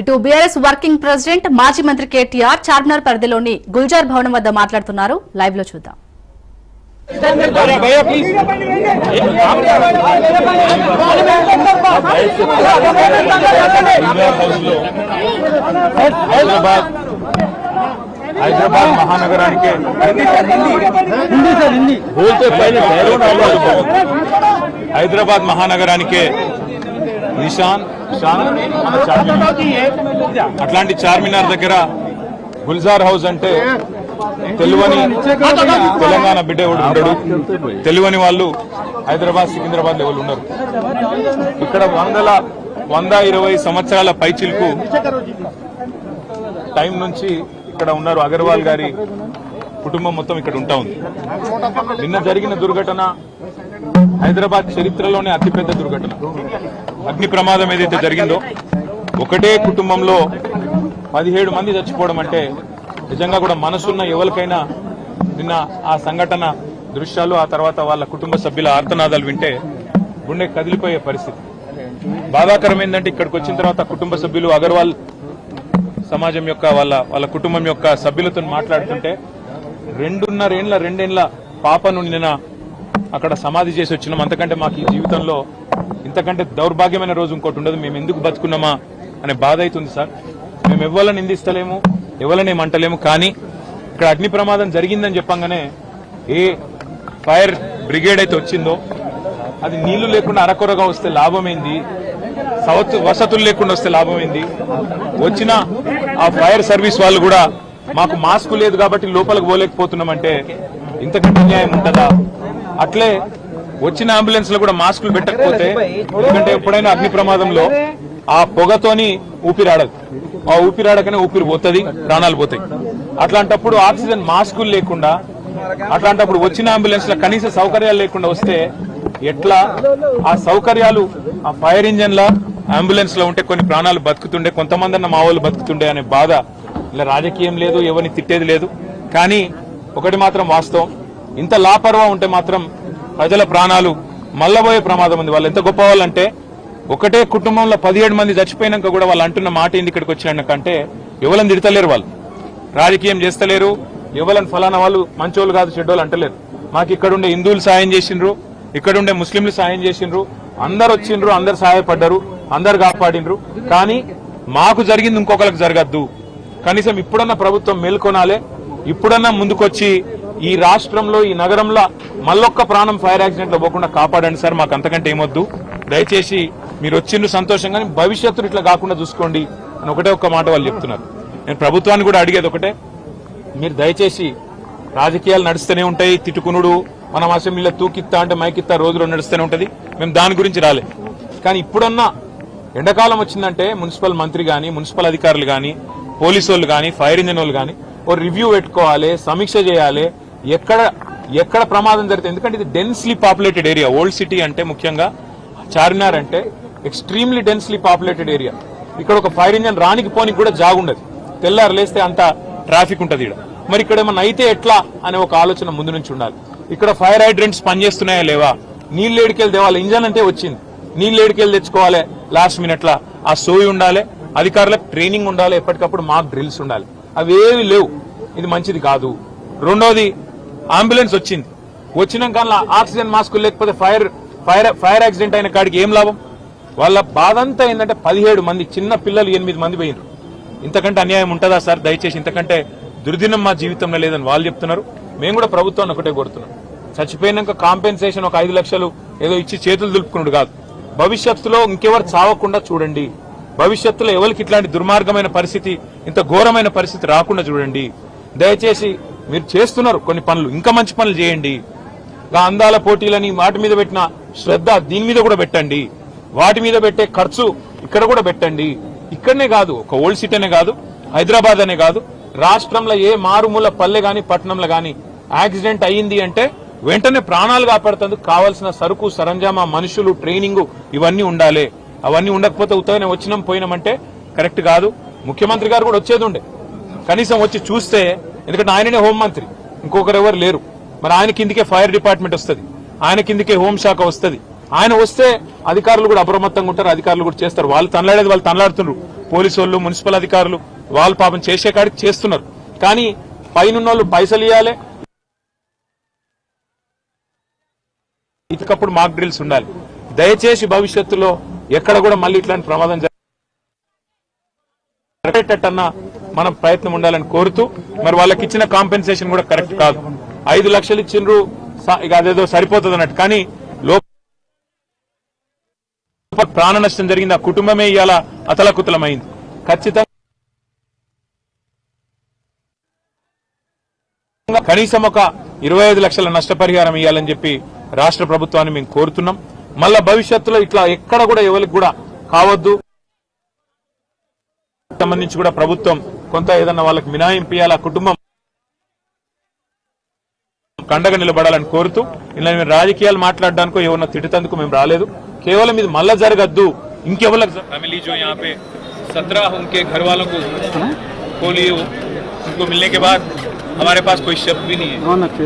ఇటు BRS working president మాజీ మంత్రి కేటీఆర్ చార్మినార్ పరిధిలోని గుల్జార్ భవనం వద్ద మాట్లాడుతున్నారు లైవ్లో చూద్దాం హైదరాబాద్ హైదరాబాద్ మహానగరానికి. హైదరాబాద్ మహానగరానికే నిషాన్. అట్లాంటి చార్మినార్ దగ్గర గుల్జార్ హౌస్ అంటే తెలువని తెలంగాణ బిడ్డ ఎవడు ఉండడు. తెలువని వాళ్ళు హైదరాబాద్ సికింద్రాబాద్ ఎవరు ఉన్నారు ఇక్కడ వందల వంద ఇరవై సంవత్సరాల పైచిల్కు టైం నుంచి ఇక్కడ ఉన్నారు అగర్వాల్ గారి కుటుంబం మొత్తం ఇక్కడ ఉంటా ఉంది. నిన్న జరిగిన దుర్ఘటన హైదరాబాద్ చరిత్రలోనే అతిపెద్ద దుర్ఘటన. అగ్ని ప్రమాదం ఏదైతే జరిగిందో ఒకటే కుటుంబంలో పదిహేడు మంది చచ్చిపోవడం అంటే నిజంగా కూడా మనసున్న ఎవరికైనా నిన్న ఆ సంఘటన దృశ్యాలు ఆ తర్వాత వాళ్ళ కుటుంబ సభ్యుల ఆర్తనాదాలు వింటే గుండె కదిలిపోయే పరిస్థితి. బాధాకరం ఏంటంటే ఇక్కడికి వచ్చిన తర్వాత కుటుంబ సభ్యులు అగర్వాల్ సమాజం యొక్క వాళ్ళ వాళ్ళ కుటుంబం యొక్క సభ్యులతో మాట్లాడుతుంటే రెండున్నరేండ్ల రెండేండ్ల పాపను నిన్న అక్కడ సమాధి చేసి వచ్చినాం. అంతకంటే మాకు ఈ జీవితంలో ఇంతకంటే దౌర్భాగ్యమైన రోజు ఇంకోటి ఉండదు. మేము ఎందుకు బతుకున్నామా అనే బాధ అవుతుంది సార్. మేము ఎవరిని నిందిస్తలేము ఎవరిని అంటలేము కానీ ఇక్కడ అగ్ని ప్రమాదం జరిగిందని చెప్పంగానే ఏ ఫైర్ బ్రిగేడ్ అయితే వచ్చిందో అది నీళ్ళు లేకుండా అరకొరగా వస్తే లాభమైంది? సవత్ వసతులు లేకుండా వస్తే లాభమైంది? వచ్చిన ఆ ఫైర్ సర్వీస్ వాళ్ళు కూడా మాకు మాస్క్ లేదు కాబట్టి లోపలికి పోలేకపోతున్నామంటే ఇంతకంటే న్యాయం ఉంటుందా? అట్లే వచ్చిన అంబులెన్స్లో కూడా మాస్కులు పెట్టకపోతే ఎందుకంటే ఎప్పుడైనా అగ్ని ప్రమాదంలో ఆ పొగతోని ఊపిరాడదు. ఆ ఊపిరాడకనే ఊపిరి పోతుంది ప్రాణాలు పోతాయి. అట్లాంటప్పుడు ఆక్సిజన్ మాస్కులు లేకుండా అట్లాంటప్పుడు వచ్చిన అంబులెన్స్లో కనీస సౌకర్యాలు లేకుండా వస్తే ఎట్లా? ఆ సౌకర్యాలు ఆ ఫైర్ ఇంజన్ లా అంబులెన్స్లో ఉంటే కొన్ని ప్రాణాలు బతుకుతుండే కొంతమంది అన్న మా వాళ్ళు బతుకుతుండే అనే బాధ. ఇలా రాజకీయం లేదు ఎవరిని తిట్టేది లేదు. కానీ ఒకటి మాత్రం వాస్తవం ఇంత లాపర్వా ఉంటే మాత్రం ప్రజల ప్రాణాలు మల్లబోయే ప్రమాదం ఉంది. వాళ్ళు ఎంత గొప్ప వాళ్ళంటే ఒకటే కుటుంబంలో పదిహేడు మంది చచ్చిపోయినాక కూడా వాళ్ళు అంటున్న మాట ఏంది ఇక్కడికి వచ్చినాకంటే ఎవరిని తిడతలేరు వాళ్ళు. రాజకీయం చేస్తలేరు. ఎవరని ఫలానా వాళ్ళు మంచోళ్ళు కాదు చెడ్డోళ్ళు అంటలేరు. మాకు ఇక్కడుండే హిందువులు సాయం చేసిండ్రు. ఇక్కడుండే ముస్లింలు సాయం చేసిండ్రు. అందరు వచ్చిండ్రు అందరు సహాయపడ్డారు అందరు కాపాడిండ్రు. కానీ మాకు జరిగింది ఇంకొకరికి జరగద్దు. కనీసం ఇప్పుడన్నా ప్రభుత్వం మేల్కొనాలే ఇప్పుడన్నా ముందుకొచ్చి ఈ రాష్ట్రంలో ఈ నగరంలో మళ్ళొక్క ప్రాణం ఫైర్ యాక్సిడెంట్లో పోకుండా కాపాడండి సార్ మాకు అంతకంటే ఏమొద్దు. దయచేసి మీరు వచ్చిండ్రు సంతోషంగా భవిష్యత్తును ఇట్లా కాకుండా చూసుకోండి అని ఒకటే ఒక్క మాట వాళ్ళు చెప్తున్నారు. నేను ప్రభుత్వాన్ని కూడా అడిగేది ఒకటే మీరు దయచేసి రాజకీయాలు నడుస్తూనే ఉంటాయి తిట్టుకునుడు మనం అసెంబ్లీలో తూకిత్తా అంటే మైకిత్తా రోజులో నడుస్తూనే ఉంటుంది మేము దాని గురించి రాలే. కానీ ఇప్పుడన్నా ఎండాకాలం వచ్చిందంటే మున్సిపల్ మంత్రి కానీ మున్సిపల్ అధికారులు కానీ పోలీసు వాళ్ళు కానీ ఫైర్ ఇంజిన్ వాళ్ళు కానీ ఓ రివ్యూ పెట్టుకోవాలి సమీక్ష చేయాలి ఎక్కడ ఎక్కడ ప్రమాదం జరిగితే ఎందుకంటే ఇది densely populated area old city అంటే ముఖ్యంగా చార్మినార్ అంటే ఎక్స్ట్రీమ్లీ డెన్స్లీ పాపులేటెడ్ ఏరియా ఇక్కడ ఒక ఫైర్ ఇంజన్ రానికి పోనికి కూడా జాగుండదు. తెల్లారు లేస్తే అంత ట్రాఫిక్ ఉంటుంది ఇక్కడ మరి ఇక్కడ ఏమన్నా అయితే ఎట్లా అనే ఒక ఆలోచన ముందు నుంచి ఉండాలి. ఇక్కడ ఫైర్ హైడ్రెంట్స్ పనిచేస్తున్నాయా లేవా? నీళ్ళు ఏడికెళ్ళి తేవాలి ఇంజన్ అంటే వచ్చింది. నీళ్ళు ఏడికెళ్ళి తెచ్చుకోవాలి. లాస్ట్ మినిట్లా ఆ సోయి ఉండాలి. అధికారులకు ట్రైనింగ్ ఉండాలి. ఎప్పటికప్పుడు మాకు డ్రిల్స్ ఉండాలి. అవి ఏవి లేవు. ఇది మంచిది కాదు. రెండోది అంబులెన్స్ వచ్చింది. వచ్చినాక ఆక్సిజన్ మాస్క్ లేకపోతే ఫైర్ ఫైర్ ఫైర్ యాక్సిడెంట్ అయిన కాడికి ఏం లాభం? వాళ్ళ బాధ అంతా ఏంటంటే పదిహేడు మంది చిన్న పిల్లలు ఎనిమిది మంది పోయినారు ఇంతకంటే అన్యాయం ఉంటుందా సార్? దయచేసి ఇంతకంటే దుర్దినం మా జీవితంలో లేదని వాళ్ళు చెప్తున్నారు. మేము కూడా ప్రభుత్వాన్ని ఒకటే కొడుతున్నాం చచ్చిపోయినాక కాంపెన్సేషన్ ఒక ఐదు లక్షలు ఏదో ఇచ్చి చేతులు దులుపుకున్నాడు కాదు. భవిష్యత్తులో ఇంకెవరు చావకుండా చూడండి. భవిష్యత్తులో ఎవరికి ఇట్లాంటి దుర్మార్గమైన పరిస్థితి ఇంత ఘోరమైన పరిస్థితి రాకుండా చూడండి. దయచేసి మీరు చేస్తున్నారు కొన్ని పనులు. ఇంకా మంచి పనులు చేయండి. అందాల పోటీలని వాటి మీద పెట్టిన శ్రద్ధ దీని మీద కూడా పెట్టండి. వాటి మీద పెట్టే ఖర్చు ఇక్కడ కూడా పెట్టండి. ఇక్కడనే కాదు ఒక ఓల్డ్ సిటీనే కాదు హైదరాబాద్ అనే కాదు రాష్ట్రంలో ఏ మారుమూల పల్లె గాని పట్టణంలో గాని యాక్సిడెంట్ అయ్యింది అంటే వెంటనే ప్రాణాలు కాపాడుతందుకు కావాల్సిన సరుకు సరంజామా మనుషులు ట్రైనింగ్ ఇవన్నీ ఉండాలి. అవన్నీ ఉండకపోతే ఉత్తగానే వచ్చినాం పోయినామంటే కరెక్ట్ కాదు. ముఖ్యమంత్రి గారు కూడా వచ్చేది ఉండే. కనీసం వచ్చి చూస్తే ఎందుకంటే ఆయననే హోంమంత్రి ఇంకొకరు ఎవరు లేరు. మరి ఆయన కిందికే ఫైర్ డిపార్ట్మెంట్ వస్తుంది. ఆయన కిందికే హోంశాఖ వస్తుంది. ఆయన వస్తే అధికారులు కూడా అప్రమత్తంగా ఉంటారు. అధికారులు కూడా చేస్తారు. వాళ్ళు తనలాడేది వాళ్ళు తనలాడుతున్నారు పోలీసు వాళ్ళు మున్సిపల్ అధికారులు వాళ్ళు పాపం చేసే కాడికి చేస్తున్నారు. కానీ పైనున్న వాళ్ళు పైసలు ఇవ్వాలి ఇకప్పుడు మాక్ డ్రిల్స్ ఉండాలి. దయచేసి భవిష్యత్తులో ఎక్కడ కూడా మళ్ళీ ఇట్లాంటి ప్రమాదం జరిగేటట్టన్నా మనం ప్రయత్నం ఉండాలని కోరుతూ మరి వాళ్ళకి ఇచ్చిన కాంపెన్సేషన్ కూడా కరెక్ట్ కాదు. ఐదు లక్షలు ఇచ్చిండ్రు ఇక అదేదో సరిపోతుంది అన్నట్టు కానీ లోపల ప్రాణ నష్టం జరిగింది ఆ కుటుంబమే ఇవాళ అతలకుతలమైంది. ఖచ్చితంగా కనీసం ఒక ఇరవై ఐదు లక్షల నష్టపరిహారం ఇవ్వాలని చెప్పి రాష్ట్ర ప్రభుత్వాన్ని మేము కోరుతున్నాం. మళ్ళా భవిష్యత్తులో ఇట్లా ఎక్కడ కూడా ఎవరికి కూడా కావద్దు. సంబంధించి కూడా ప్రభుత్వం కొంత ఏదన్నా వాళ్ళకి మినాయింపు ఇవ్వాలి ఆ కుటుంబం కండగా నిలబడాలని కోరుతూ ఇలా మేము రాజకీయాలు మాట్లాడడానికో ఎవరన్నా తిట్టేందుకు మేము రాలేదు కేవలం ఇది మళ్ళా జరగద్దు ఇంకెవరికి ఫ్యామిలీ जो यहाँ पे सत्रह उनके घर वालों को गोली उनको मिलने के बाद हमारे पास कोई शब्द भी नहीं है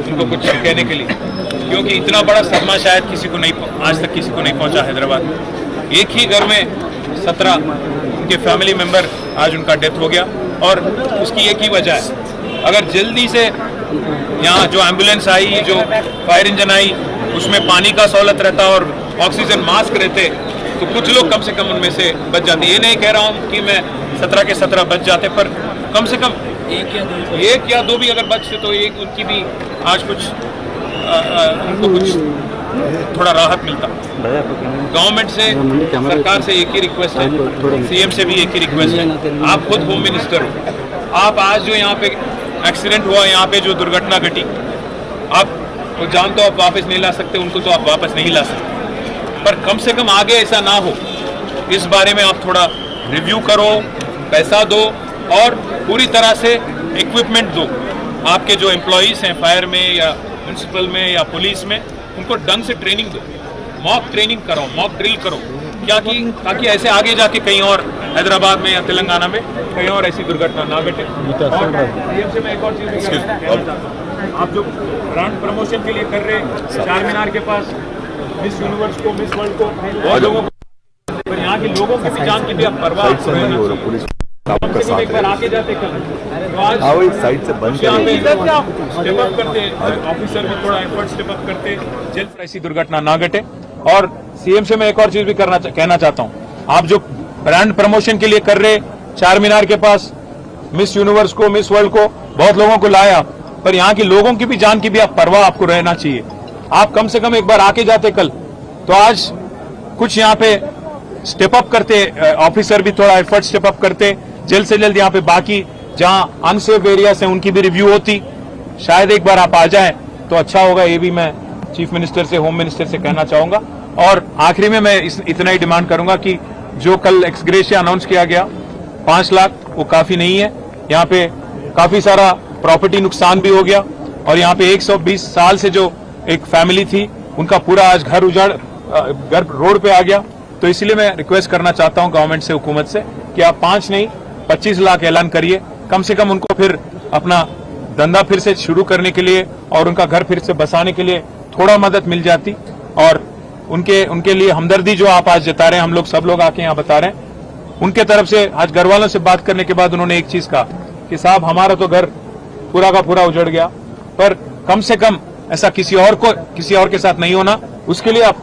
उनको कुछ कहने के लिए क्योंकि इतना बड़ा सदमा शायद किसी को नहीं आज तक किसी को नहीं पहुंचा हैदराबाद में एक ही घर में सत्रह उनके फैमिली मेंबर आज उनका डेथ हो गया। और उसकी एक ही वजह है अगर जल्दी से यहाँ जो एंबुलेंस आई जो फायर इंजन आई उसमें पानी का सहूलत रहता और ऑक्सीजन मास्क रहते तो कुछ लोग कम से कम उनमें से बच जाते। ये नहीं कह रहा हूँ कि मैं सत्रह के सत्रह बच जाते पर कम से कम एक या दो एक या दो भी अगर बचते तो एक उनकी भी आज कुछ आ, आ, उनको कुछ थोड़ा राहत मिलता। गवर्नमेंट से सरकार से एक ही रिक्वेस्ट है। सीएम से भी एक ही रिक्वेस्ट है। आप खुद होम मिनिस्टर हो। आप आज जो यहाँ पे एक्सीडेंट हुआ यहाँ पे जो दुर्घटना घटी आप वो जान तो आप वापस नहीं ला सकते उनको तो आप वापस नहीं ला सकते। पर कम से कम आगे ऐसा ना हो। इस बारे में आप थोड़ा रिव्यू करो पैसा दो और पूरी तरह से इक्विपमेंट दो। आपके जो एम्प्लॉयज़ हैं फायर में या म्यूनसिपल में या पुलिस में उनको ढंग से ट्रेनिंग दो। मॉक ट्रेनिंग करो मॉक ड्रिल करो। क्या कि ताकि ऐसे आगे जाके कहीं और हैदराबाद में या तेलंगाना में कहीं और ऐसी दुर्घटना ना घटे। और से मैं एक और चीज़। आप जो ब्रांड प्रमोशन के लिए कर रहे हैं चार मीनार के पास मिस यूनिवर्स को मिस वर्ल्ड को बहुत लोगों को यहाँ के लोगों की भी जान की भी आप परवाह हो आपका एक साथ बार है। आके जाते कल। तो आज हाँ साइड से बंद यहाँ पे करें स्टेप अप करते ऑफिसर भी थोड़ा एफर्ट स्टेप अप करते जल्द ऐसी दुर्घटना ना घटे। और सीएम से मैं एक और चीज़ भी करना कहना चाहता हूँ। आप जो ब्रांड प्रमोशन के लिए कर रहे चार मीनार के पास मिस यूनिवर्स को मिस वर्ल्ड को बहुत लोगों को लाया। पर यहाँ के लोगों की भी जान की भी आप परवाह आपको रहना चाहिए। आप कम से कम एक बार आके जाते कल। तो आज कुछ यहाँ पे स्टेप अप करते ऑफिसर भी थोड़ा एफर्ट स्टेप अप करते। जल्द से जल्द यहाँ पे बाकी जहाँ अनसेफ एरियाज़ हैं उनकी भी रिव्यू होती। शायद एक बार आप आ जाएँ तो अच्छा होगा ये भी मैं चीफ मिनिस्टर से होम मिनिस्टर से कहना चाहूँगा। और आखिरी में मैं इस, इतना ही डिमांड करूँगा कि जो कल एक्सग्रेशिया अनाउंस किया गया पाँच लाख वो काफ़ी नहीं है। यहाँ पे काफ़ी सारा प्रॉपर्टी नुकसान भी हो गया। और यहाँ पे 120 साल से जो एक फैमिली थी उनका पूरा आज घर उजाड़ घर रोड पे आ गया। तो इसलिए मैं रिक्वेस्ट करना चाहता हूँ गवर्नमेंट से हुकूमत से कि आप पाँच नहीं पच्चीस लाख ऐलान करिए। कम से कम उनको फिर अपना धंधा फिर से शुरू करने के लिए और उनका घर फिर से बसाने के लिए थोड़ा मदद मिल जाती। और उनके उनके लिए हमदर्दी जो आप आज जता रहे हैं, हम लोग सब लोग आके यहाँ बता रहे हैं। उनके तरफ़ से आज घर वालों से बात करने के बाद उन्होंने एक चीज़ कहा कि साहब, हमारा तो घर पूरा का पूरा उजड़ गया। पर कम से कम ऐसा किसी और को, किसी और के साथ नहीं होना। उसके लिए आपको